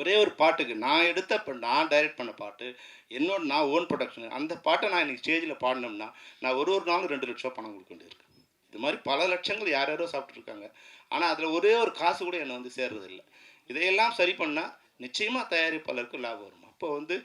ஒரே ஒரு பாட்டுக்கு நான் எடுத்த நான் டைரக்ட் பண்ண பாட்டு என்னோட நான் ஓன் ப்ரொடக்ஷன் அந்த பாட்டை நான் இன்னைக்கு ஸ்டேஜில் பாடினோம்னா நான் ஒரு ஒரு நாளும் ரெண்டு லட்சம் பணம் கொடுக்க வேண்டியிருக்கேன் இது மாதிரி பல லட்சங்கள் யார் யாரோ சாப்பிட்ருக்காங்க ஆனால் அதில் ஒரே ஒரு காசு கூட என்னை வந்து சேர்றதில்லை. இதையெல்லாம் சரி பண்ணால் நிச்சயமாக தயாரிப்பாளருக்கு லாபம் வரும். அப்போ வந்து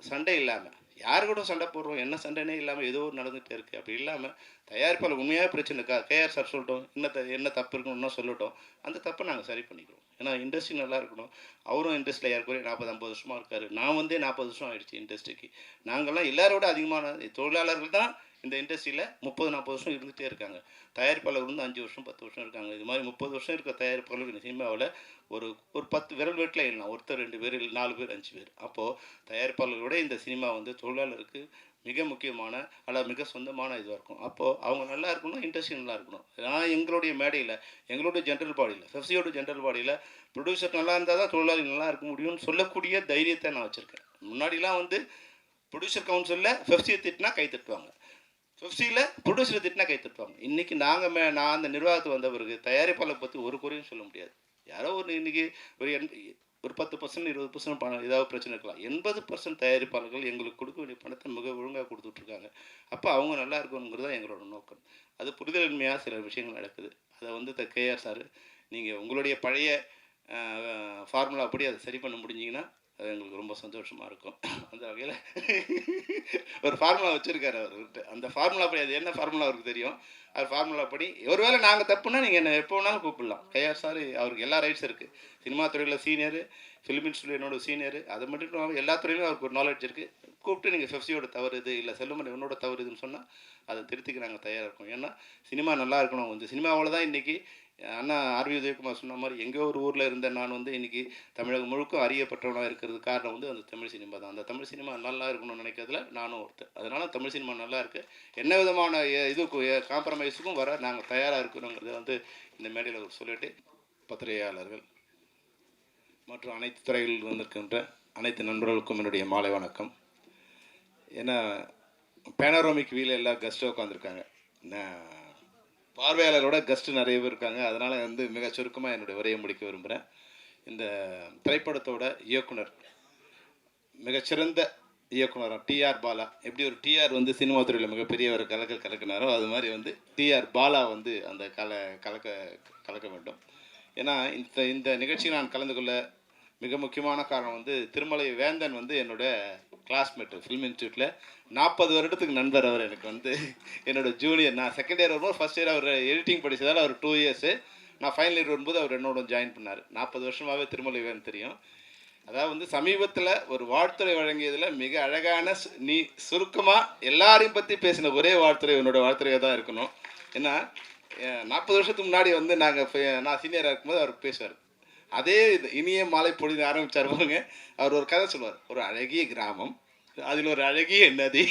சண்டை இல்லாமல் யார் கூட சண்டை போடுறோம் என்ன சண்டைனே இல்லாமல் ஏதோ ஒரு நடந்துகிட்டே இருக்குது அப்படி இல்லாமல் தயாரிப்பாளர் உண்மையாக பிரச்சனை இருக்கா? கேஆர் சார் சொல்லட்டும் என்ன த என்ன தப்பு இருக்குன்னு இன்னும் சொல்லட்டும் அந்த தப்பை நாங்கள் சரி பண்ணிக்கிறோம். ஏன்னா இண்டஸ்ட்ரி நல்லா இருக்கணும். அவரும் இண்டஸ்ட்ரியில் ஏற்கனவே நாற்பது ஐம்பது வருஷமாக இருக்காரு. நான் வந்தே நாற்பது வருஷம் ஆயிடுச்சு இண்டஸ்ட்ரிக்கு நாங்கள்லாம் எல்லாரோட அதிகமான தொழிலாளர்கள் தான் இந்த இண்டஸ்ட்ரியில் முப்பது நாற்பது வருஷம் இருந்துகிட்டே இருக்காங்க. தயாரிப்பாளர் வந்து அஞ்சு வருஷம் பத்து வருஷம் இருக்காங்க. இது மாதிரி முப்பது வருஷம் இருக்க தயாரிப்பாளர்கள் இந்த சினிமாவில் ஒரு ஒரு பத்து விரல் வீட்டில் இல்லைனா ஒருத்தர் ரெண்டு பேர் நாலு பேர் அஞ்சு பேர். அப்போது தயாரிப்பாளர்களோட இந்த சினிமா வந்து தொழிலாளருக்கு மிக முக்கியமான அல்லது மிக சொந்தமான இதுவாக இருக்கும். அப்போது அவங்க நல்லா இருக்கணும் இண்டஸ்ட்ரி நல்லா இருக்கணும். நான் எங்களுடைய மேடையில் எங்களுடைய ஜென்ரல் பாடியில் ஃபெஃப்சியோட ஜென்ரல் பாடியில் ப்ரொடியூசர் நல்லா இருந்தால் தான் தொழிலாளி நல்லா இருக்க முடியும்னு சொல்லக்கூடிய தைரியத்தை நான் வச்சுருக்கேன். முன்னாடிலாம் வந்து ப்ரொடியூசர் கவுன்சிலில் ஃபெஃப்சியை திட்டினா கை தட்டுவாங்க. ஃபிஃப்டியில் ப்ரொடியூசரை திட்டினா கை தட்டுவாங்க. இன்றைக்கி நாங்கள் மே நான் அந்த நிர்வாகத்துக்கு வந்த பிறகு தயாரிப்பாளர் பற்றி ஒரு குறையும் சொல்ல முடியாது. யாரோ ஒரு இன்றைக்கி ஒரு ஒரு பத்து பர்சன்ட் இருபது பர்சன்ட் பணம் ஏதாவது பிரச்சனை இருக்கலாம். எண்பது பர்சன்ட் தயாரிப்பாளர்கள் எங்களுக்கு கொடுக்க வேண்டிய பணத்தை மிக ஒழுங்காக கொடுத்துட்ருக்காங்க அப்போ அவங்க நல்லா இருக்கணுங்கிறது தான் எங்களோட நோக்கம். அது புரிதலின்மையாக சில விஷயங்கள் நடக்குது. அதை வந்து த கேஆர் சார் நீங்கள் உங்களுடைய பழைய ஃபார்முலா அப்படி அதை சரி பண்ண முடிஞ்சிங்கன்னா அது எங்களுக்கு ரொம்ப சந்தோஷமாக இருக்கும். அந்த வகையில் ஒரு ஃபார்முலா வச்சுருக்காரு அவர்கிட்ட. அந்த ஃபார்முலா படி அது என்ன ஃபார்முலா அவருக்கு தெரியும்? அது ஃபார்முலா படி ஒருவேளை நாங்கள் தப்புனா நீங்கள் என்ன எப்போ வேணாலும் கூப்பிடலாம். கையார் சார் அவருக்கு எல்லா ரைட்ஸ் இருக்குது சினிமா துறையில் சீனியர் ஃபிலிம் இன்ஸ்டியூட் என்னோட சீனியர் அது மட்டும் இல்லாமல் எல்லா துறையிலும் அவருக்கு ஒரு நாலேஜ் இருக்குது கூப்பிட்டு நீங்கள் ஃபெஃப்சியோட தவறு இது இல்லை செல்லுமணி என்னோட தவறு இதுன்னு சொன்னால் அதை திருத்திக்க நாங்கள் தயாராக இருக்கோம். ஏன்னா சினிமா நல்லா இருக்கணும். வந்து சினிமாவில் தான் இன்றைக்கி அண்ணா ஆர்வி உதயகுமார் சொன்ன மாதிரி எங்கே ஒரு ஊரில் இருந்த நான் வந்து இன்றைக்கி தமிழகம் முழுக்க அறியப்பட்டவனாக இருக்கிறது காரணம் வந்து அந்த தமிழ் சினிமா தான். அந்த தமிழ் சினிமா நல்லா இருக்கணும்னு நினைக்கிறதுல நானும் ஒருத்தர் அதனால் தமிழ் சினிமா நல்லா இருக்குது என்ன விதமான இதுக்கும் காம்ப்ரமைஸுக்கும் வர நாங்கள் தயாராக இருக்கணுங்கிறத வந்து இந்த மேடையில் சொல்லிட்டு பத்திரிகையாளர்கள் மற்றும் அனைத்து துறைகளில் வந்திருக்கின்ற அனைத்து நண்பர்களுக்கும் என்னுடைய மாலை வணக்கம். ஏன்னா பேனரோமிக் வீல எல்லா கெஸ்ட்டாக உட்காந்துருக்காங்க பார்வையாளரோட கெஸ்ட்டு நிறைய பேர் இருக்காங்க. அதனால் வந்து மிக சுருக்கமாக என்னுடைய உரையை முடிக்க விரும்புகிறேன் இந்த திரைப்படத்தோட இயக்குனர் மிகச்சிறந்த இயக்குனர் டிஆர் பாலா. எப்படி ஒரு டிஆர் வந்து சினிமா துறையில் மிகப்பெரிய ஒரு கலக்க கலக்கினாரோ அது மாதிரி வந்து டிஆர் பாலா வந்து அந்த கல கலக்க கலக்க வேண்டும். ஏன்னா இந்த இந்த நிகழ்ச்சியில் நான் கலந்து கொள்ள மிக முக்கியமான காரணம் வந்து திருமலை வேந்தன் வந்து என்னோட கிளாஸ்மேட் ஃபிலிம் இன்ஸ்டியூட்டில் நாற்பது வருடத்துக்கு நண்பர் அவர் எனக்கு வந்து. என்னோட ஜூனியர் நான் செகண்ட் இயர் வரும்போது ஃபஸ்ட் இயர் அவர் எடிட்டிங் படித்ததால் அவர் டூ இயர்ஸு நான் ஃபைனல் இயர் வரும்போது அவர் என்னோட ஜாயின் பண்ணார். நாற்பது வருஷமாகவே திருமலை வேந்தன் தெரியும். அதாவது வந்து சமீபத்தில் ஒரு வாழ்த்துறை வழங்கியதில் மிக அழகான நீ சுருக்கமாக எல்லாரையும் பற்றி பேசின ஒரே வாழ்த்துறை என்னோடய வாழ்த்துறையாக தான் இருக்கணும். ஏன்னா நாற்பது வருஷத்துக்கு முன்னாடி வந்து நாங்கள் நான் சீனியராக இருக்கும்போது அவர் பேசுவார். அதே இது இனிய மாலை பொழுது ஆரம்பிச்சார் பாருங்க. அவர் ஒரு கதை சொல்லுவார். ஒரு அழகிய கிராமம் அதில் ஒரு அழகிய நதி.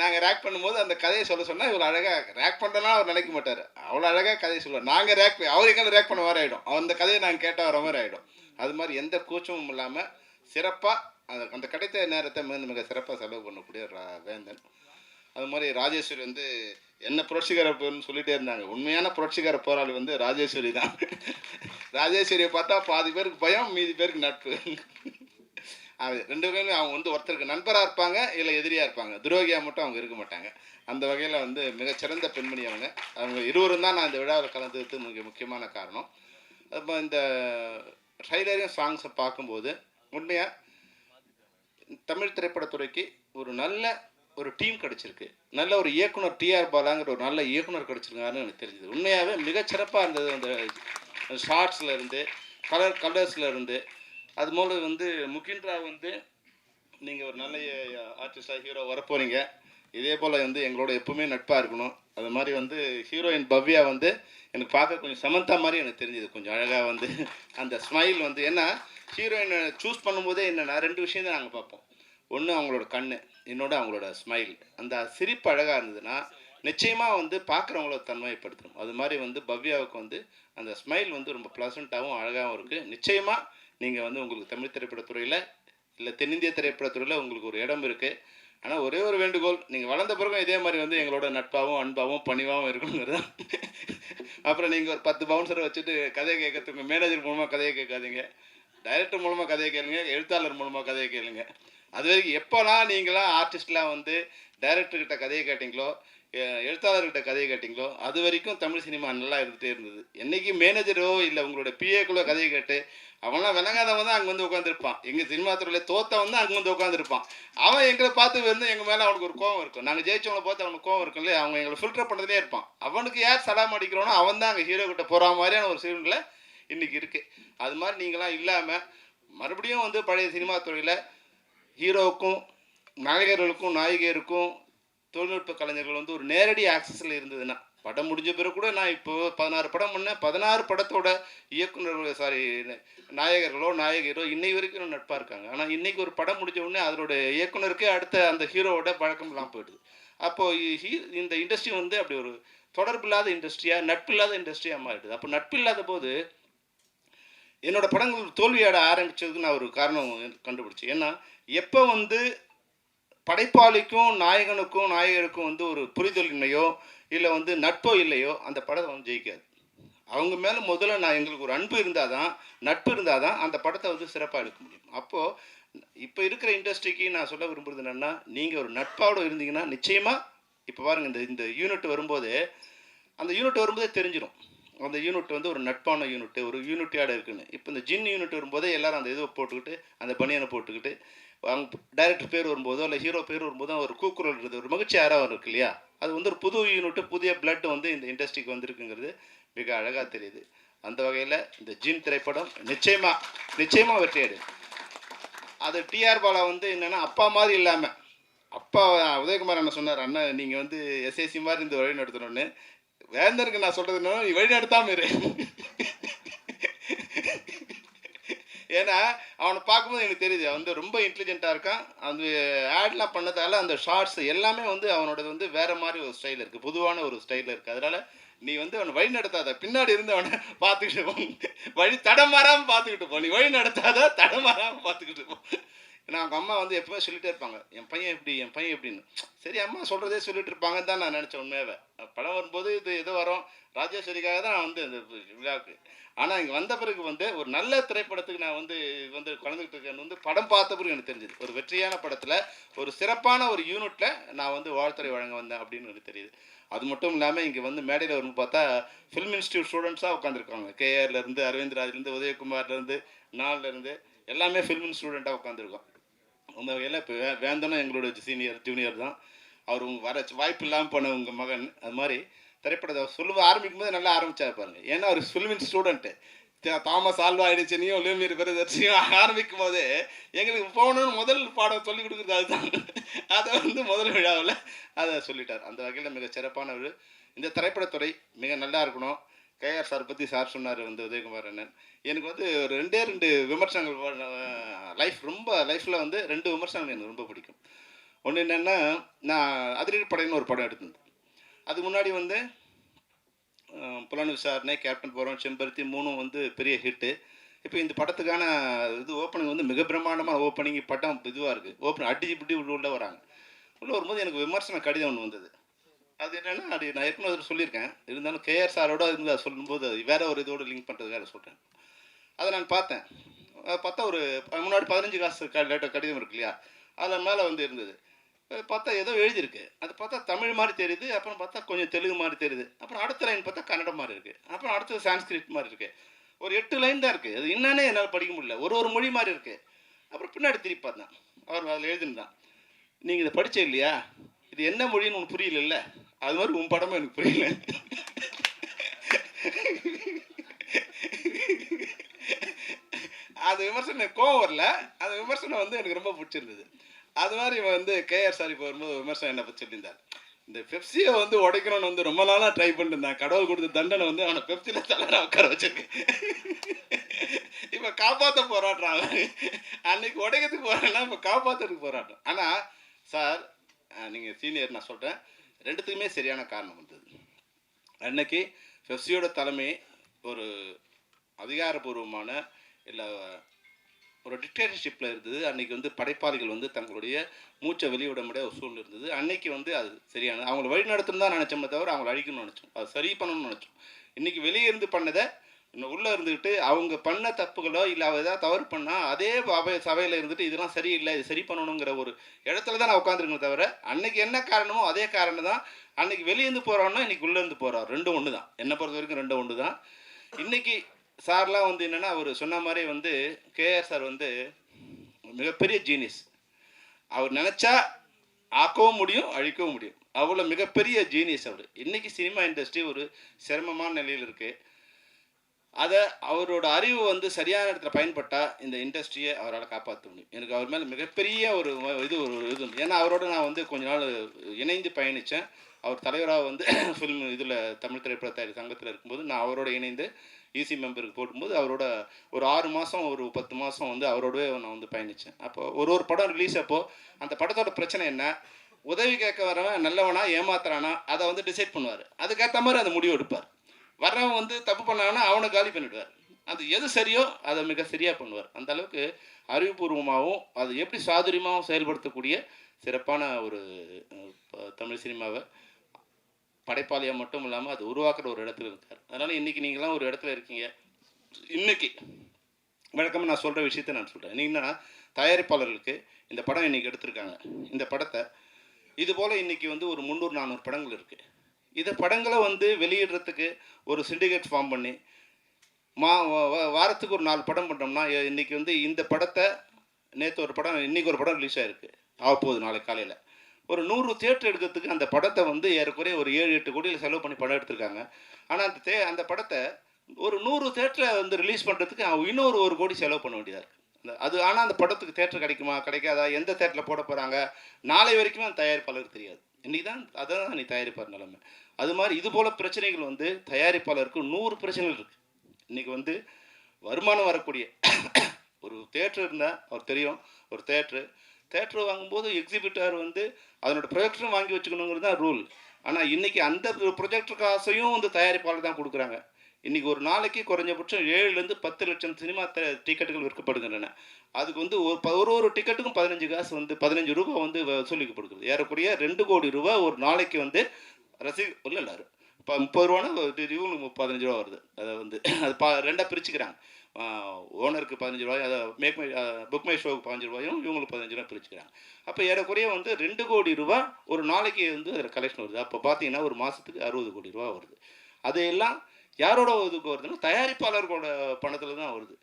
நாங்கள் ரேக் பண்ணும்போது அந்த கதையை சொல்ல சொன்னால் இவர் அழகாக ரேக் பண்ணலாம் அவர் நினைக்க மாட்டார். அவ்வளோ அழகாக கதையை சொல்லுவார். நாங்கள் ரேக் அவர் எங்கே ரேக் பண்ண வர ஆகிடும் அந்த கதையை நாங்கள் கேட்டால் வர மாதிரி ஆகிடும் அது மாதிரி எந்த கூச்சமும் இல்லாமல் சிறப்பாக அந்த அந்த கிடைத்த நேரத்தை மிக மிக சிறப்பாக செலவு பண்ணக்கூடிய வேந்தன். அது மாதிரி ராஜேஸ்வரி வந்து என்ன புரட்சிகர பொருள்னு சொல்லிட்டே இருந்தாங்க. உண்மையான புரட்சிகர போராளி வந்து ராஜேஸ்வரி தான். ராஜேஸ்வரியை பார்த்தா பாதி பேருக்கு பயம் மீதி பேருக்கு நட்பு. அது ரெண்டு பேருமே அவங்க வந்து ஒருத்தருக்கு நண்பராக இருப்பாங்க இல்லை எதிரியாக இருப்பாங்க. துரோகியாக மட்டும் அவங்க இருக்க மாட்டாங்க. அந்த வகையில் வந்து மிகச்சிறந்த பெண்மணி அவங்க. அவங்க இருவரும் தான் நான் இந்த விழாவில் கலந்துக்கிறது மிக முக்கியமான காரணம். அப்போ இந்த ட்ரைலரையும் சாங்ஸை பார்க்கும்போது உண்மையாக தமிழ் திரைப்படத்துறைக்கு ஒரு நல்ல ஒரு டீம் கிடச்சிருக்கு. நல்ல ஒரு இயக்குனர் டிஆர் பாலாங்கிற ஒரு நல்ல இயக்குனர் கிடச்சிருக்காருன்னு எனக்கு தெரிஞ்சது. உண்மையாகவே மிகச்சிறப்பாக இருந்தது அந்த ஷார்ட்ஸில் இருந்து கலர் கலர்ஸில் இருந்து. அது மூலம் வந்து முகின்ரா வந்து நீங்கள் ஒரு நல்ல ஆர்டிஸ்டாக ஹீரோ வரப்போறீங்க. இதே போல் வந்து எங்களோட எப்பவுமே நட்பாக இருக்கணும். அது மாதிரி வந்து ஹீரோயின் பவ்யா வந்து எனக்கு பார்க்க கொஞ்சம் சமந்தா மாதிரி எனக்கு தெரிஞ்சது. கொஞ்சம் அழகாக வந்து அந்த ஸ்மைல் வந்து. ஏன்னா ஹீரோயினை சூஸ் பண்ணும்போதே என்னென்னா ரெண்டு விஷயம் தான் நாங்கள் பார்ப்போம். ஒன்று அவங்களோட கண் இன்னொன்று அவங்களோட ஸ்மைல் அந்த சிரிப்பு அழகாக இருந்ததுன்னா நிச்சயமாக வந்து பார்க்குறவங்கள தன்மைப்படுத்தணும். அது மாதிரி வந்து பவ்யாவுக்கு வந்து அந்த ஸ்மைல் வந்து ரொம்ப ப்ளசண்ட்டாகவும் அழகாகவும் இருக்குது நிச்சயமாக நீங்கள் வந்து உங்களுக்கு தமிழ் திரைப்படத்துறையில் இல்லை தென்னிந்திய திரைப்படத்துறையில் உங்களுக்கு ஒரு இடம் இருக்குது ஆனால் ஒரே ஒரு வேண்டுகோள் நீங்கள் வளர்ந்த பிறகும் இதே மாதிரி வந்து எங்களோட நட்பாகவும் அன்பாகவும் பணிவாகவும் இருக்கணுங்கிறது அப்புறம் நீங்கள் ஒரு பத்து பவுன்சரை வச்சுட்டு கதையை கேட்கறதுக்கு மேனேஜர் மூலமாக கதையை கேட்காதீங்க. டைரக்டர் மூலமாக கதையை கேளுங்க எழுத்தாளர் மூலமாக கதையை கேளுங்க. அது வரைக்கும் எப்போல்லாம் நீங்களாம் ஆர்டிஸ்ட்லாம் வந்து டைரக்டர்கிட்ட கதையை கேட்டிங்களோ எழுத்தாளர்கிட்ட கதையை கேட்டிங்களோ அது வரைக்கும் தமிழ் சினிமா நல்லா இருந்துகிட்டே இருந்தது. என்றைக்கு மேனேஜரோ இல்லை உங்களோட பிஏக்குள்ளோ கதையை கேட்டு அவன்லாம் விளங்காதவன் தான் அங்கே வந்து உட்காந்துருப்பான் எங்கள் சினிமா துறையில் தோத்தவன் தான் அங்கே வந்து உட்காந்துருப்பான் அவன் எங்களை பார்த்து வந்து எங்கள் மேலே அவனுக்கு ஒரு கோவம் இருக்கும். நாங்கள் ஜெயிச்சவங்களை பார்த்து அவனுக்கு கோவம் இருக்கும் இல்லையா? அவங்க எங்களை ஃபில்டர் பண்ணுறதுலே இருப்பான். அவனுக்கு யார் சலாம் அடிக்கிறோனோ அவன் தான் அங்கே ஹீரோ கிட்ட போகிற மாதிரியான ஒரு சூழ்நிலை இன்றைக்கி இருக்குது அது மாதிரி நீங்களாம் இல்லாமல் மறுபடியும் வந்து பழைய சினிமா துறையில் ஹீரோவுக்கும் நாயகர்களுக்கும் நாயகியருக்கும் தொழில்நுட்ப கலைஞர்கள் வந்து ஒரு நேரடி ஆக்சஸில் இருந்ததுன்னா படம் முடிஞ்ச பிறகு கூட நான் இப்போ பதினாறு படம் பண்ணேன். பதினாறு படத்தோட இயக்குநர்கள் சாரி நாயகர்களோ நாயகரோ இன்னை வரைக்கும் நட்பாக இருக்காங்க. ஆனால் இன்றைக்கி ஒரு படம் முடிஞ்ச உடனே அதனோட இயக்குனருக்கு அடுத்த அந்த ஹீரோவோட பழக்கம் இல்லாமல் போயிடுது. அப்போது ஹீ இந்த இண்டஸ்ட்ரி வந்து அப்படி ஒரு தொடர்பில்லாத இண்டஸ்ட்ரியாக நட்பு இல்லாத இண்டஸ்ட்ரியாக மாறிடுது. அப்போ நட்பில்லாத போது என்னோட படங்கள் தோல்வியாட ஆரம்பித்ததுக்கு நான் ஒரு காரணம் கண்டுபிடிச்சேன். ஏன்னா எப்போ வந்து படைப்பாளிக்கும் நாயகனுக்கும் நாயகருக்கும் வந்து ஒரு புரிதலின்மையோ இல்லை வந்து நட்போ இல்லையோ அந்த படம் வந்து ஜெயிக்காது. அவங்க மேலே முதல்ல நான் எங்களுக்கு ஒரு அன்பு இருந்தால் தான் நட்பு இருந்தால் தான் அந்த படத்தை வந்து சிறப்பாக எடுக்க முடியும். அப்போது இப்போ இருக்கிற இண்டஸ்ட்ரிக்கு நான் சொல்ல விரும்புறது என்னென்னா நீங்கள் ஒரு நட்பாவோட இருந்தீங்கன்னா நிச்சயமாக இப்போ பாருங்கள் இந்த இந்த யூனிட் வரும்போது அந்த யூனிட் வரும்போதே தெரிஞ்சிடும் அந்த யூனிட் வந்து ஒரு நட்பான யூனிட் ஒரு யூனிட்டியோட இருக்குன்னு. இப்போ இந்த ஜின் யூனிட் வரும்போதே எல்லாரும் அந்த இதை போட்டுக்கிட்டு அந்த பனியனை போட்டுக்கிட்டு அவங்க டைரக்டர் பேர் வரும்போதோ இல்லை ஹீரோ பேர் வரும்போதோ ஒரு கூக்குரல் ஒரு மகிழ்ச்சி ஆரவம் இருக்கு இல்லையா? அது வந்து ஒரு புது யூனிட் புதிய பிளட் வந்து இந்த இண்டஸ்ட்ரிக்கு வந்திருக்குங்கிறது மிக அழகாக தெரியுது. அந்த வகையில் இந்த ஜீன் திரைப்படம் நிச்சயமாக நிச்சயமாக வெற்றியாடு அது டிஆர் பாலா வந்து என்னென்னா அப்பா மாதிரி இல்லாமல் அப்பா உதயகுமார் அண்ணன் சொன்னார் அண்ணன் நீங்கள் வந்து எஸ்ஏசி மாதிரி இந்த வழி நடத்தணும்னு. வேந்தருக்கு நான் சொல்கிறது நீ வழி நடத்தாமல் இரு. ஏன்னா அவனை பார்க்கும்போது எனக்கு தெரியுது வந்து ரொம்ப இன்டெலிஜென்ட்டாக இருக்கான். அந்த ஆட்லாம் பண்ணதால அந்த ஷார்ட்ஸ் எல்லாமே வந்து அவனோடது வந்து வேறு மாதிரி ஒரு ஸ்டைல் இருக்குது பொதுவான ஒரு ஸ்டைல் இருக்குது அதனால் நீ வந்து அவனை வழி நடத்தாத. பின்னாடி இருந்து அவனை பார்த்துக்கிட்டு போ. வழி தடமாறாமல் பார்த்துக்கிட்டு போ. நீ வழி நடத்தாத தடமாறாமல் பார்த்துக்கிட்டு போ. ஏன்னா அவங்க அம்மா வந்து எப்பவுமே சொல்லிட்டே இருப்பாங்க என் பையன் எப்படி என் பையன் எப்படின்னு. சரி அம்மா சொல்கிறதே சொல்லிட்டு இருப்பாங்கன்னு தான் நான் நினச்சேன் உண்மையாவே. படம் வரும்போது இது இது வரும். ராஜேஸ்வரிக்காக தான் நான் வந்து இந்த விழாவுக்கு. ஆனால் இங்கே வந்த பிறகு வந்து ஒரு நல்ல திரைப்படத்துக்கு நான் வந்து வந்து கலந்துக்கிட்டு இருக்கேன்னு வந்து படம் பார்த்த பிறகு எனக்கு தெரிஞ்சுது. ஒரு வெற்றியான படத்தில் ஒரு சிறப்பான ஒரு யூனிட்டில் நான் வந்து வாழ்த்துறை வழங்க வந்தேன் அப்படின்னு எனக்கு தெரியுது. அது மட்டும் இல்லாமல் இங்கே வந்து மேடையில் வரும்போது பார்த்தா ஃபிலிம் இன்ஸ்டியூட் ஸ்டூடெண்ட்ஸாக உட்காந்துருக்காங்க கேஆர்லேருந்து அரவிந்த்ராஜ்லேருந்து உதயகுமார்லேருந்து நாள்லேருந்து எல்லாமே ஃபிலிம் ஸ்டூடெண்ட்டாக உட்காந்துருக்கோம் அந்த வகையில் இப்போ வே வேந்தனும் எங்களோட சீனியர் ஜூனியர் தான். அவர் வர வாய்ப்பு இல்லாமல் போன உங்கள் மகன். அது மாதிரி திரைப்படத்தை சொல்லுவ ஆரம்பிக்கும் போது நல்லா ஆரம்பிச்சா பாருங்க. ஏன்னா அவர் ஃபிலிமின் ஸ்டூடெண்ட்டு தாமஸ் ஆல்வா எடிச்சனையும் லூமியர் பெருதர்ச்சியும் ஆரம்பிக்கும் போதே எங்களுக்கு போகணும்னு முதல் பாடம் சொல்லி கொடுக்குறது அதுதான். அதை வந்து முதல் விழாவில் அதை சொல்லிட்டார். அந்த வகையில் மிக சிறப்பானவர் இந்த திரைப்படத்துறை மிக நல்லா இருக்கணும். கேஆர் சார் பற்றி சார் சொன்னார் வந்து உதயகுமார் அண்ணன். எனக்கு வந்து ஒரு ரெண்டே ரெண்டு விமர்சனங்கள் லைஃப் ரொம்ப லைஃப்பில் வந்து ரெண்டு விமர்சனங்கள் எனக்கு ரொம்ப பிடிக்கும். ஒன்று என்னென்னா நான் அதிரடி படைன்னு ஒரு படம் எடுத்திருந்தேன். அதுக்கு முன்னாடி வந்து புலன் விசாரணை கேப்டன் போகிறோம் செம்பருத்தி மூணும் வந்து பெரிய ஹிட்டு இப்போ இந்த படத்துக்கான இது ஓப்பனிங் வந்து மிக பிரம்மாண்டமான ஓப்பனிங் படம் இதுவாக இருக்குது ஓப்பனிங் அடிச்சு பிடி உள்ள வராங்க. உள்ளே வரும்போது எனக்கு விமர்சன கடிதம் ஒன்று வந்தது. அது என்னென்னா அது நான் ஏற்கனவே சொல்லியிருக்கேன். இருந்தாலும் கேஆர் சாரோட இருந்து அதை சொல்லும்போது அது வேற ஒரு இதோட லிங்க் பண்ணுறது வேறு சொல்கிறேன் அதை நான் பார்த்தேன். அதை பார்த்தா ஒரு முன்னாடி பதினஞ்சு காசு க லேட்டர் கடிதம் இருக்கு இல்லையா அதில் மேலே வந்து இருந்தது. பார்த்தா ஏதோ எழுதியிருக்கு. அது பார்த்தா தமிழ் மாதிரி தெரியுது அப்புறம் பார்த்தா கொஞ்சம் தெலுங்கு மாதிரி தெரியுது. அப்புறம் அடுத்த லைன் பார்த்தா கன்னடம் மாதிரி இருக்குது அப்புறம் அடுத்தது சான்ஸ்கிரிட் மாதிரி இருக்குது ஒரு எட்டு லைன் தான் இருக்குது அது என்னன்னே என்னால் படிக்க முடியல. ஒரு ஒரு மொழி மாதிரி இருக்குது அப்புறம் பின்னாடி திருப்பி பார்த்தேன். அவர் அதில் எழுதிருந்தான் நீங்கள் இதை படிச்சே இல்லையா? இது என்ன மொழின்னு உனக்கு புரியல அது மாதிரி உன் படமும் எனக்கு புரியல. அது விமர்சனம் கோவம் வரல அந்த விமர்சனம் வந்து எனக்கு ரொம்ப பிடிச்சிருந்தது. அது மாதிரி இவன் வந்து கேஆர் சாரி போகும்போது விமர்சனம் என்ன பற்றி சொல்லியிருந்தார். இந்த பெப்சியை வந்து உடைக்கணும்னு வந்து ரொம்ப நாளாக ட்ரை பண்ணிருந்தான் கடவுள் கொடுத்த தண்டனை வந்து அவனை பெப்சியில் தலைவராக உட்கார வச்சிருக்கு. இப்போ காப்பாற்ற போராடுறான் அன்னைக்கு உடைக்கிறதுக்கு போறான்னா இப்போ காப்பாற்றுறதுக்கு போராட்டம் ஆனால் சார் நீங்கள் சீனியர் நான் சொல்கிறேன் ரெண்டுத்துக்குமே சரியான காரணம் வந்தது. அன்னைக்கு பெப்சியோட தலைமை ஒரு அதிகாரப்பூர்வமான இல்லை ஒரு டிக்டேட்டர்ஷிப்பில் இருந்தது. அன்னைக்கு வந்து படைப்பாளிகள் வந்து தங்களுடைய மூச்சை வெளியிட முடியாத ஒரு சூழ்நிலை இருந்தது. அன்னைக்கு வந்து அது சரியான அவங்களை வழி நடத்தணும் தான் நினச்சோமே தவிர அவங்கள அழிக்கணும்னு நினச்சோம். அது சரி பண்ணணும்னு நினச்சோம். இன்னைக்கு வெளியே இருந்து பண்ணதை இன்னும் உள்ளே இருந்துக்கிட்டு அவங்க பண்ண தப்புகளோ இல்லை அவ ஏதாவது தவறு பண்ணால் அதே அவை சபையில் இருந்துட்டு இதெல்லாம் சரியில்லை இது சரி பண்ணணுங்கிற ஒரு இடத்துல தான் நான் உட்காந்துருக்கேன் தவிர அன்னைக்கு என்ன காரணமோ அதே காரணம் தான் அன்னைக்கு வெளியேருந்து போகிறோன்னா இன்னைக்கு உள்ளேருந்து போகிறோம் ரெண்டும் ஒன்று தான் என்னை பொறுத்த வரைக்கும் ரெண்டும் ஒன்று தான் இன்னைக்கு சார்லாம் வந்து என்னென்னா அவர் சொன்ன மாதிரி வந்து கேஆர் சார் வந்து மிகப்பெரிய ஜீனியஸ் அவர் நினச்சா ஆக்கவும் முடியும் அழிக்கவும் முடியும். அவ்வளோ மிகப்பெரிய ஜீனியஸ் அவர். இன்றைக்கி சினிமா இண்டஸ்ட்ரி ஒரு சிரமமான நிலையில் இருக்குது அதை அவரோட அறிவு வந்து சரியான இடத்துல பயன்பட்டால் இந்த இண்டஸ்ட்ரியை அவரால் காப்பாற்ற முடியும். எனக்கு அவர் மேலே மிகப்பெரிய ஒரு இது ஒரு இது ஏன்னா அவரோட நான் வந்து கொஞ்ச நாள் இணைந்து பயணித்தேன் அவர் தலைவராக வந்து ஃபிலிம் இதில் தமிழ் திரைப்பட தயாரிப்பு சங்கத்தில் இருக்கும்போது நான் அவரோட இணைந்து இசி மெம்பருக்கு போடும்போது அவரோட ஒரு ஆறு மாதம் ஒரு பத்து மாதம் வந்து அவரோடவே நான் வந்து பயணித்தேன் அப்போ ஒரு ஒரு படம் ரிலீஸ் அப்போ அந்த படத்தோட பிரச்சனை என்ன? உதவி கேட்க வரவன் நல்லவனா ஏமாத்துறானா அதை வந்து டிசைட் பண்ணுவார். அதுக்கேற்ற மாதிரி அந்த முடிவு எடுப்பார். வர்றவன் வந்து தப்பு பண்ணாங்கன்னா அவனை காலி பண்ணிவிடுவார் அது எது சரியோ அதை மிக சரியாக பண்ணுவார். அந்த அளவுக்கு அறிவுபூர்வமாகவும் அது எப்படி சாதுரியமாகவும் செயல்படுத்தக்கூடிய சிறப்பான ஒரு ப- தமிழ் சினிமாவை படைப்பாளியாக மட்டும் இல்லாமல் அது உருவாக்குற ஒரு இடத்துல இருக்கார். அதனால் இன்றைக்கி நீங்களாம் ஒரு இடத்துல இருக்கீங்க. இன்னைக்கு வழக்கமாக நான் சொல்கிற விஷயத்த நான் சொல்கிறேன் என்னன்னா தயாரிப்பாளர்களுக்கு இந்த படம் இன்றைக்கி எடுத்திருக்காங்க. இந்த படத்தை இது போல் இன்னைக்கு வந்து ஒரு முந்நூறு நானூறு படங்கள் இருக்குது இதை படங்களை வந்து வெளியிடுறதுக்கு ஒரு சிண்டிகேட் ஃபார்ம் பண்ணி மா வா- வா- வாரத்துக்கு ஒரு நாலு படம் பண்ணோம்னா இன்றைக்கி வந்து இந்த படத்தை நேற்று ஒரு படம் இன்னைக்கு ஒரு படம் ரிலீஸ் ஆகிருக்கு ஆகப்போகுது நாளைக்கு காலையில். ஒரு நூறு தியேட்டர் எடுக்கிறதுக்கு அந்த படத்தை வந்து ஏறக்குறைய ஒரு ஏழு எட்டு கோடியில் செலவு பண்ணி படம் எடுத்திருக்காங்க. ஆனால் அந்த தே அந்த படத்தை ஒரு நூறு தேட்டரில் வந்து ரிலீஸ் பண்ணுறதுக்கு அவங்க இன்னொரு ஒரு கோடி செலவு பண்ண வேண்டியதாக இருக்குது அந்த அது ஆனால் அந்த படத்துக்கு தேட்டர் கிடைக்குமா கிடைக்காதா எந்த தேட்டரில் போட போகிறாங்க நாளை வரைக்கும் அந்த தயாரிப்பாளருக்கு தெரியாது. இன்றைக்கி தான் அதான் நீ தயாரிப்பார் நிலைமை. அது மாதிரி இது போல் பிரச்சனைகள் வந்து தயாரிப்பாளருக்கு நூறு பிரச்சனைகள் இருக்குது இன்றைக்கி வந்து வருமானம் வரக்கூடிய ஒரு தேட்டர் இருந்தால் அவர் தெரியும் ஒரு தேட்ரு தேட்டர் வாங்கும்போது எக்ஸிபிட்டர் வந்து அதனோட ப்ரொஜெக்டரும் வாங்கி வச்சுக்கணுங்கிறது தான் ரூல் ஆனால் இன்றைக்கி அந்த ப்ரொஜெக்டர் காசையும் வந்து தயாரிப்பாளர் தான் கொடுக்குறாங்க. இன்றைக்கி ஒரு நாளைக்கு குறைஞ்சபட்சம் ஏழுலேருந்து பத்து லட்சம் சினிமா டிக்கெட்டுகள் விற்கப்படுகின்றன. அதுக்கு வந்து ஒரு ப- ஒரு ஒரு டிக்கெட்டுக்கும் பதினஞ்சு காசு வந்து பதினஞ்சு ரூபாய் வந்து வசூலிக்கப்படுகிறது ஏறக்குறைய ரெண்டு கோடி ரூபா ஒரு நாளைக்கு வந்து ரசி இல்லை இப்போ முப்பது ரூபானா பதினஞ்சு ரூபா வருது. அதை வந்து அது பா ரெண்டாக பிரிச்சுக்கிறாங்க. ஓனருக்கு பதினஞ்சு ரூபாய் அதை மேக் மை புக் மை ஷோவுக்கு பதினஞ்சு ரூபாயும் இவங்களுக்கு பதினஞ்சு ரூபாய் பிரிச்சுக்கிறாங்க. அப்போ ஏறக்குறைய வந்து ரெண்டு கோடி ரூபா ஒரு நாளைக்கு வந்து அதில் கலெக்ஷன் வருது. அப்போ பார்த்தீங்கன்னா ஒரு மாதத்துக்கு அறுபது கோடி ரூபா வருது. அதையெல்லாம் யாரோட இதுக்கு வருதுன்னா தயாரிப்பாளர்களோட பணத்தில் தான் வருது.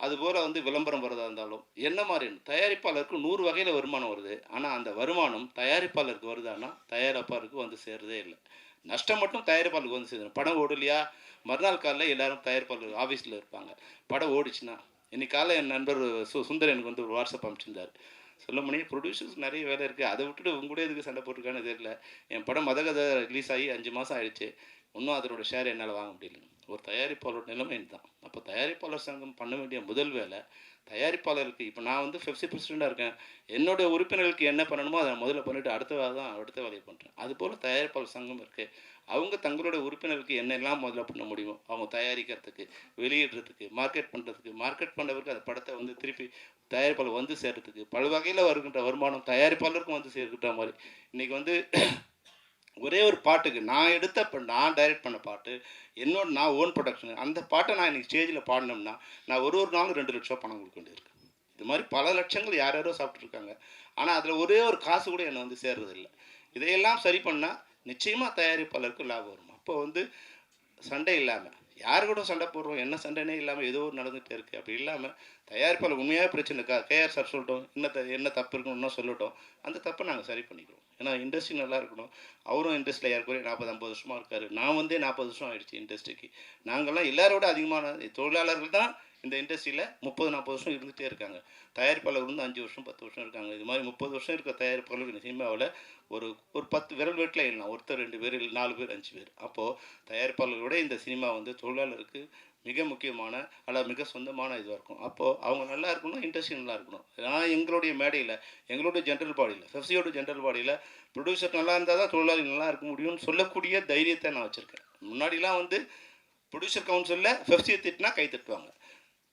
அதுபோல் வந்து விளம்பரம் வரதா இருந்தாலும் என்ன மாதிரி தயாரிப்பாளருக்கு நூறு வகையில் வருமானம் வருது. ஆனால் அந்த வருமானம் தயாரிப்பாளருக்கு வருதான்னா தயாரிப்பாளருக்கு வந்து சேர்றதே இல்லை. நஷ்டம் மட்டும் தயாரிப்பாளருக்கு வந்து சேர்ந்துடும் படம் ஓடலையா? மறுநாள் காலையில் எல்லாரும் தயாரிப்பாளர் ஆஃபீஸில் இருப்பாங்க. படம் ஓடிச்சுன்னா. இன்னைக்கு காலை என் நண்பர் சு சுந்தர் எனக்கு வந்து ஒரு வாட்ஸ்அப் அனுப்பிச்சிருந்தார். முடியும் ப்ரொடியூசர்ஸ் நிறைய வேலை இருக்குது அதை விட்டுட்டு உங்க கூட எதுக்கு சண்டை போட்டிருக்கான்னு தெரியல. என் படம் மதகதை ரிலீஸ் ஆகி அஞ்சு மாதம் ஆயிடுச்சு. இன்னும் அதனோட ஷேர் என்னால் வாங்க முடியல. ஒரு தயாரிப்பாளர் நிலைமை தான் அப்போ தயாரிப்பாளர் சங்கம் பண்ண வேண்டிய முதல் வேலை தயாரிப்பாளருக்கு இப்போ நான் வந்து ஃபிஃப்டி பிரசிடெண்ட்டாக இருக்கேன். என்னுடைய உறுப்பினர்களுக்கு என்ன பண்ணணுமோ அதை முதல்ல பண்ணிவிட்டு அடுத்த வேலை தான் அடுத்த வேலையை பண்ணுறேன் அதுபோல் தயாரிப்பாளர் சங்கம் இருக்குது அவங்க தங்களுடைய உறுப்பினருக்கு என்னெல்லாம் முதல்ல பண்ண முடியுமோ அவங்க தயாரிக்கிறதுக்கு வெளியிடுறதுக்கு மார்க்கெட் பண்ணுறதுக்கு மார்க்கெட் பண்ணவருக்கு அந்த படத்தை வந்து திருப்பி தயாரிப்பாளர் வந்து சேர்கிறதுக்கு பல வகையில் வருகின்ற வருமானம் தயாரிப்பாளருக்கும் வந்து சேர்க்கிற மாதிரி. இன்றைக்கி வந்து ஒரே ஒரு பாட்டுக்கு நான் எடுத்த இப்போ நான் டைரக்ட் பண்ண பாட்டு என்னோட நான் ஓன் ப்ரொடக்ஷன் அந்த பாட்டை நான் இன்னைக்கு ஸ்டேஜில் பாடினோம்னா நான் ஒரு ஒரு நாளும் ரெண்டு லட்சம் பணம் கொடுக்க வேண்டியிருக்கு. இது மாதிரி பல லட்சங்கள் யார் யாரோ சாப்பிட்ருக்காங்க ஆனால் அதில் ஒரே ஒரு காசு கூட என்னை வந்து சேர்றதில்லை. இதையெல்லாம் சரி பண்ணால் நிச்சயமாக தயாரிப்பாளருக்கு லாபம் வரும். அப்போ வந்து சண்டை இல்லாமல் யார் கூட சண்டை போடுறோம் என்ன சண்டைனே இல்லாமல் ஏதோ ஒரு நடந்துகிட்டே இருக்குது அப்படி இல்லாமல் தயாரிப்பாளர் உண்மையாக பிரச்சனை இருக்கா? கேஆர் சார் சொல்லட்டும் என்ன த என்ன தப்பு இருக்குன்னு இன்னும் சொல்லட்டும் அந்த தப்பை நாங்கள் சரி பண்ணிக்கிறோம். ஏன்னா இண்டஸ்ட்ரி நல்லா இருக்கணும். அவரும் இண்டஸ்ட்ரியில் ஏற்கனவே நாற்பது ஐம்பது வருஷமாக இருக்கார். நான் வந்தே நாற்பது வருஷம் ஆயிடுச்சு இண்டஸ்ட்ரிக்கு நாங்கள்லாம் எல்லாரோட அதிகமான தொழிலாளர்கள் தான் இந்த இண்டஸ்ட்ரியில் முப்பது நாற்பது வருஷம் இருந்துகிட்டே இருக்காங்க. தயாரிப்பாளர் வந்து அஞ்சு வருஷம் பத்து வருஷம் இருக்காங்க. இது மாதிரி முப்பது வருஷம் இருக்க தயாரிப்பாளர் இந்த சினிமாவில் ஒரு ஒரு பத்து விரல் வீட்டில் இல்லை ஒருத்தர் ரெண்டு பேர் இல்லை நாலு பேர் அஞ்சு பேர். அப்போது தயாரிப்பாளர்களோட இந்த சினிமா வந்து தொழிலாளருக்கு மிக முக்கியமான அல்லது மிக சொந்தமான இதுவாக இருக்கும். அப்போது அவங்க நல்லா இருக்கணும் இண்டஸ்ட்ரி நல்லா இருக்கணும். நான் எங்களுடைய மேடையில் எங்களுடைய ஜென்ரல் பாடியில் ஃபெஃப்சியோட ஜென்ரல் பாடியில் ப்ரொடியூசர் நல்லா இருந்தால் தான் தொழிலாளி நல்லா இருக்க முடியும்னு சொல்லக்கூடிய தைரியத்தை நான் வச்சுருக்கேன். முன்னாடிலாம் வந்து ப்ரொடியூசர் கவுன்சிலில் ஃபெஃப்சியை திட்டினா கை தட்டுவாங்க.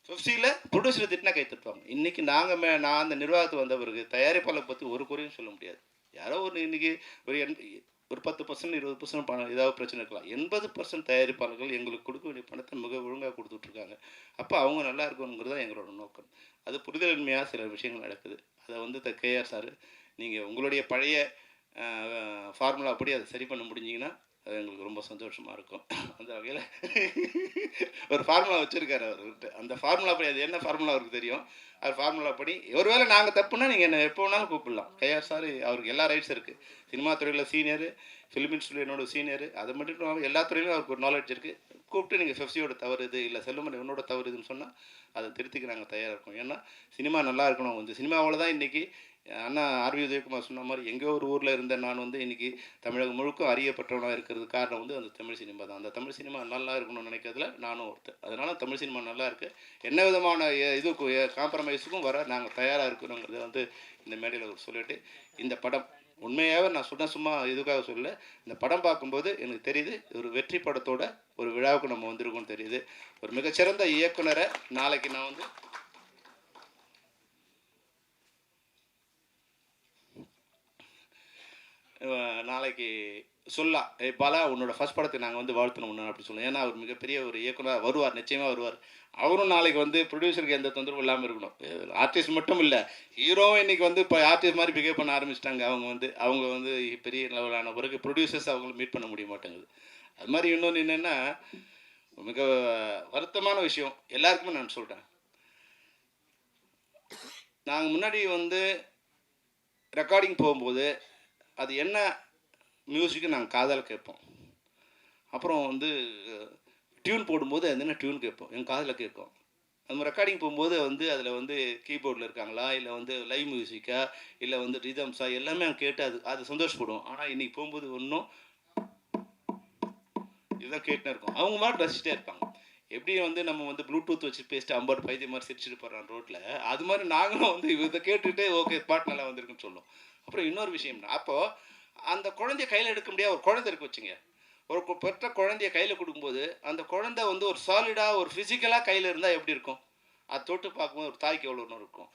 ஃபிஃப்டியில் ப்ரொடியூசர் திட்டினா கை தட்டுவாங்க. இன்றைக்கி நாங்கள் மே நான் அந்த நிர்வாகத்துக்கு வந்த பிறகு தயாரிப்பாளர் பற்றி ஒரு குறையும் சொல்ல முடியாது. யாரோ ஒரு இன்றைக்கி ஒரு எண் ஒரு பத்து பர்சன்ட் இருபது பர்சன்ட் பணம் ஏதாவது பிரச்சனை இருக்கலாம். எண்பது பர்சன்ட் தயாரிப்பாளர்கள் எங்களுக்கு கொடுக்க வேண்டிய பணத்தை மிக ஒழுங்காக கொடுத்துட்ருக்காங்க. அப்போ அவங்க நல்லா இருக்கணுங்கிறது தான் எங்களோட நோக்கம். அது புரிதலின்மையாக சில விஷயங்கள் நடக்குது. அதை வந்து த கேஆர் சார் நீங்கள் உங்களுடைய பழைய ஃபார்முலா அப்படி அதை சரி பண்ண முடிஞ்சிங்கன்னா அது எங்களுக்கு ரொம்ப சந்தோஷமாக இருக்கும். அந்த வகையில் ஒரு ஃபார்முலா வச்சுருக்காரு அவர் அந்த ஃபார்முலா படி அது என்ன ஃபார்முலா அவருக்கு தெரியும்? அது ஃபார்முலா படி ஒருவேளை நாங்கள் தப்புனா நீங்கள் என்ன எப்போ வேணாலும் கூப்பிடலாம். கையார் சார் அவருக்கு எல்லா ரைட்ஸ் இருக்குது சினிமா துறையில் சீனியர் ஃபிலிம் இன்ஸ்டியூட் என்னோட சீனியர் அது மட்டும் எல்லா துறையிலும் அவருக்கு ஒரு நாலேஜ் இருக்குது கூப்பிட்டு நீங்கள் ஃபெஃப்சியோட தவறு இது இல்லை செல்லுமணி உன்னோட தவறு இதுன்னு சொன்னால் அதை திருத்திக்க நாங்கள் தயாராக இருக்கோம். ஏன்னா சினிமா நல்லா இருக்கணும். வந்து சினிமாவில் தான் இன்றைக்கி அண்ணா ஆர்வி உதயகுமார் சொன்ன மாதிரி எங்கேயோ ஒரு ஊரில் இருந்த நான் வந்து இன்றைக்கி தமிழகம் முழுக்க அறியப்பட்டவனாக இருக்கிறது காரணம் வந்து அந்த தமிழ் சினிமா தான். அந்த தமிழ் சினிமா நல்லா இருக்கணும்னு நினைக்கிறதுல நானும் ஒருத்தர் அதனால் தமிழ் சினிமா நல்லா இருக்குது என்ன விதமான இதுக்கும் காம்ப்ரமைஸுக்கும் வர நாங்கள் தயாராக இருக்கிறோங்கிறத வந்து இந்த மேடையில் சொல்லிட்டு இந்த படம் உண்மையாகவே நான் சொன்ன சும்மா இதுக்காக சொல்ல இந்த படம் பார்க்கும்போது எனக்கு தெரியுது ஒரு வெற்றி படத்தோட ஒரு விழாவுக்கு நம்ம வந்திருக்கோம்னு தெரியுது. ஒரு மிகச்சிறந்த இயக்குனரை நாளைக்கு நான் வந்து நாளைக்கு சொல்லலாம் ஏய் பாலா உன்னோட ஃபர்ஸ்ட் படத்தை நாங்கள் வந்து வாழ்த்தணும் ஒன்று அப்படி சொல்லலாம் ஏன்னா அவர் மிகப்பெரிய ஒரு இயக்குனர் வருவார் நிச்சயமாக வருவார். அவரும் நாளைக்கு வந்து ப்ரொடியூசருக்கு எந்த தொந்தரவும் இல்லாமல் இருக்கணும். ஆர்டிஸ்ட் மட்டும் இல்லை ஹீரோவும் இன்றைக்கி வந்து இப்போ ஆர்டிஸ்ட் மாதிரி பிஹேவ் பண்ண ஆரம்பிச்சிட்டாங்க. அவங்க வந்து அவங்க வந்து பெரிய லெவலான பிறகு ப்ரொடியூசர்ஸ் அவங்கள மீட் பண்ண முடிய மாட்டேங்குது. அது மாதிரி இன்னொன்று என்னென்னா மிக வருத்தமான விஷயம். எல்லாருக்குமே நான் சொல்கிறேன் நாங்கள் முன்னாடி வந்து ரெக்கார்டிங் போகும்போது அது என்ன மியூசிக்கு நாங்கள் காதால் கேட்போம். அப்புறம் வந்து டியூன் போடும்போது அது என்ன டியூன் கேட்போம். எங்கள் காதில் கேட்கும். நம்ம ரெக்கார்டிங் போகும்போது வந்து அதில் வந்து கீபோர்டில் இருக்காங்களா? இல்லை வந்து லைவ் மியூசிக்கா இல்லை வந்து ரிதம்ஸா எல்லாமே அவங்க கேட்டு அது அது சந்தோஷப்படுவோம். ஆனால் இன்றைக்கி போகும்போது ஒன்றும் இதுதான் கேட்டுனே இருக்கும். அவங்க மாதிரி ரசிச்சிட்டே இருப்பாங்க. எப்படி வந்து நம்ம வந்து ப்ளூடூத் வச்சு பேசிட்டு ஐம்பது பைத்திய மாதிரி சிரிச்சுட்டு போகிறான் ரோட்டில் அது மாதிரி நாங்களும் வந்து இதை கேட்டுட்டு ஓகே பாட்டு நல்லா வந்திருக்குன்னு சொல்லுவோம் அப்புறம் இன்னொரு விஷயம் அப்போது அந்த குழந்தைய கையில் எடுக்க முடியாது ஒரு குழந்தை இருக்கு வச்சுங்க. ஒரு பெற்ற குழந்தைய கையில் கொடுக்கும்போது அந்த குழந்தை வந்து ஒரு சாலிடாக ஒரு ஃபிசிக்கலாக கையில் இருந்தால் எப்படி இருக்கும்? அது தொட்டு பார்க்கும்போது ஒரு தாய்க்கு எவ்வளோ ஒன்று இருக்கும்?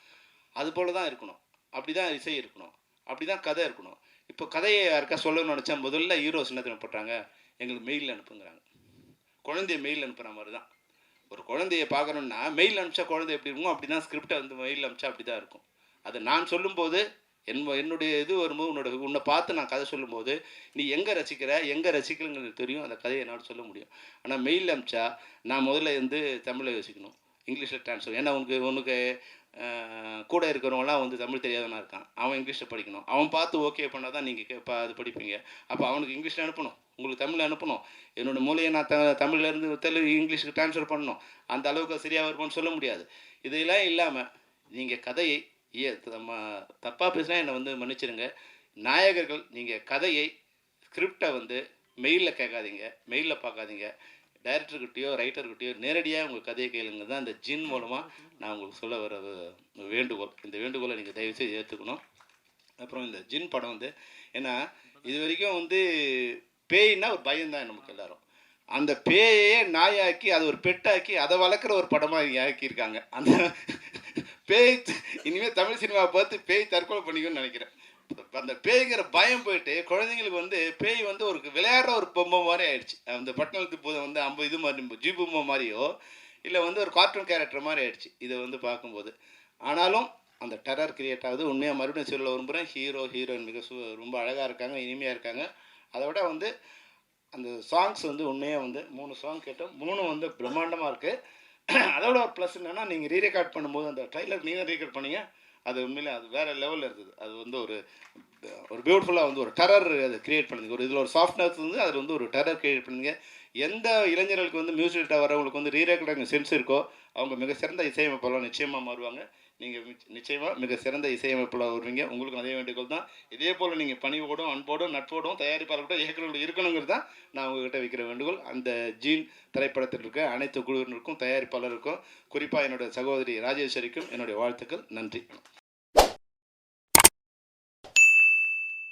அது போல தான் இருக்கணும். அப்படி தான் இசை இருக்கணும். அப்படி தான் கதை இருக்கணும். இப்போ கதையை யாருக்கா சொல்லணும்னு நினச்சா முதல்ல ஹீரோஸ் என்ன தெரியுமா எங்களுக்கு மெயில் அனுப்புங்கிறாங்க. குழந்தைய மெயில் அனுப்புகிற மாதிரி தான் ஒரு குழந்தைய பார்க்கணுன்னா மெயில் அனுப்பிச்சா குழந்தை எப்படி இருக்கும் அப்படி தான் ஸ்கிரிப்டை வந்து மெயில் அனுப்பிச்சா அப்படி தான் இருக்கும். அதை நான் சொல்லும்போது என் என்னுடைய இது வரும்போது உன்னோட உன்னை பார்த்து நான் கதை சொல்லும்போது நீ எங்கே ரசிக்கிற எங்கே ரசிக்கலங்கிறது தெரியும். அந்த கதையை என்னால் சொல்ல முடியும். ஆனால் மெயில் அனுப்பிச்சா நான் முதல்ல வந்து தமிழில் யோசிக்கணும். இங்கிலீஷில் ட்ரான்ஸ்ஃபர் ஏன்னா உனக்கு உனக்கு கூட இருக்கிறவங்களாம் வந்து தமிழ் தெரியாதவனா இருக்கான். அவன் இங்கிலீஷில் படிக்கணும். அவன் பார்த்து ஓகே பண்ணால் தான் நீங்கள் கேட்பா அது படிப்பீங்க. அப்போ அவனுக்கு இங்கிலீஷில் அனுப்பணும். உங்களுக்கு தமிழ் அனுப்பணும். என்னோட மூலையை நான் த தமிழ்லேருந்து தெலுங்கு இங்கிலீஷுக்கு ட்ரான்ஸ்ஃபர் பண்ணணும். அந்த அளவுக்கு சரியாக வருமான்னு சொல்ல முடியாது. இதெல்லாம் இல்லாமல் நீங்கள் கதையை ஏ தப்பாக பேசினா என்னை வந்து மன்னிச்சிடுங்க. நாயகர்கள் நீங்கள் கதையை ஸ்கிரிப்டை வந்து மெயிலில் கேட்காதீங்க. மெயிலில் பார்க்காதீங்க. டைரக்டர்கிட்டயோ ரைட்டர்கிட்டயோ நேரடியாக உங்கள் கதையை கேளுங்க. தான் இந்த ஜின் மூலமாக நான் உங்களுக்கு சொல்ல வர வேண்டுகோள். இந்த வேண்டுகோளை நீங்கள் தயவுசெய்து ஏற்றுக்கணும். அப்புறம் இந்த ஜின் படம் வந்து ஏன்னா இது வரைக்கும் வந்து பேய்னா ஒரு பயம்தான் நமக்கு எல்லாரும். அந்த பேயே நாயாக்கி அதை ஒரு பெட்டாக்கி அதை வளர்க்குற ஒரு படமாக ஆக்கியிருக்காங்க. அந்த பேய் இனிமேல் தமிழ் சினிமாவை பார்த்து பேய் தற்கொலை பண்ணிக்கணும்னு நினைக்கிறேன். அந்த பேய்ங்கிற பயம் போயிட்டு குழந்தைங்களுக்கு வந்து பேய் வந்து ஒரு விளையாடுற ஒரு பொம்மை மாதிரி ஆயிடுச்சு. அந்த பட்டணத்து போது வந்து ஐம்பது இது மாதிரி ஜி பொம்மை மாதிரியோ இல்லை வந்து ஒரு கார்ட்டூன் கேரக்டர் மாதிரி ஆயிடுச்சு இதை வந்து பார்க்கும்போது. ஆனாலும் அந்த டெரர் கிரியேட் ஆகுது. உண்மையாக மறுபடியும் சொல்ல விரும்புகிறேன் ஹீரோ ஹீரோயின் மிக சு ரொம்ப அழகாக இருக்காங்க இனிமையாக இருக்காங்க. அதை விட வந்து அந்த சாங்ஸ் வந்து உண்மையாக வந்து மூணு சாங் கேட்டோம். மூணும் வந்து பிரம்மாண்டமாக இருக்குது அதோட ஒரு ப்ளஸ் என்னென்னா நீங்கள் ரீ ரெக்கார்ட் பண்ணும்போது அந்த ட்ரைலர் நீங்கள் ரீரெக்கார்ட் பண்ணீங்க அது உண்மையிலே அது வேறு லெவலில் இருந்தது. அது வந்து ஒரு ஒரு பியூட்டிஃபுல்லாக வந்து ஒரு டெரர் அதை கிரியேட் பண்ணுங்க ஒரு இதில் ஒரு சாஃப்ட்னஸ் வந்து அதில் வந்து ஒரு டெரர் கிரியேட் பண்ணுங்க எந்த இளைஞர்களுக்கு வந்து மியூசிக் வரவங்களுக்கு வந்து ரீரெக்கார்டிங் சென்ஸ் இருக்கோ அவங்க மிக சிறந்த இசையமைப்பாளர் நிச்சயமாக மாறுவாங்க. நீங்கள் நிச்சயமாக மிக சிறந்த இசையமைப்பில் வருவீங்க. உங்களுக்கு அதே வேண்டுகோள் தான். இதே போல் நீங்கள் பணிவோடும் அன்போடும் நட்போடும் தயாரிப்பாளர்களோட இயக்குநர்கள் இருக்கணுங்கிறது தான் நான் உங்ககிட்ட வைக்கிற வேண்டுகோள். அந்த ஜீன் திரைப்படத்தில் இருக்க அனைத்து குழுவினருக்கும் தயாரிப்பாளருக்கும் குறிப்பாக என்னோட சகோதரி ராஜேஸ்வரிக்கும் என்னுடைய வாழ்த்துக்கள். நன்றி.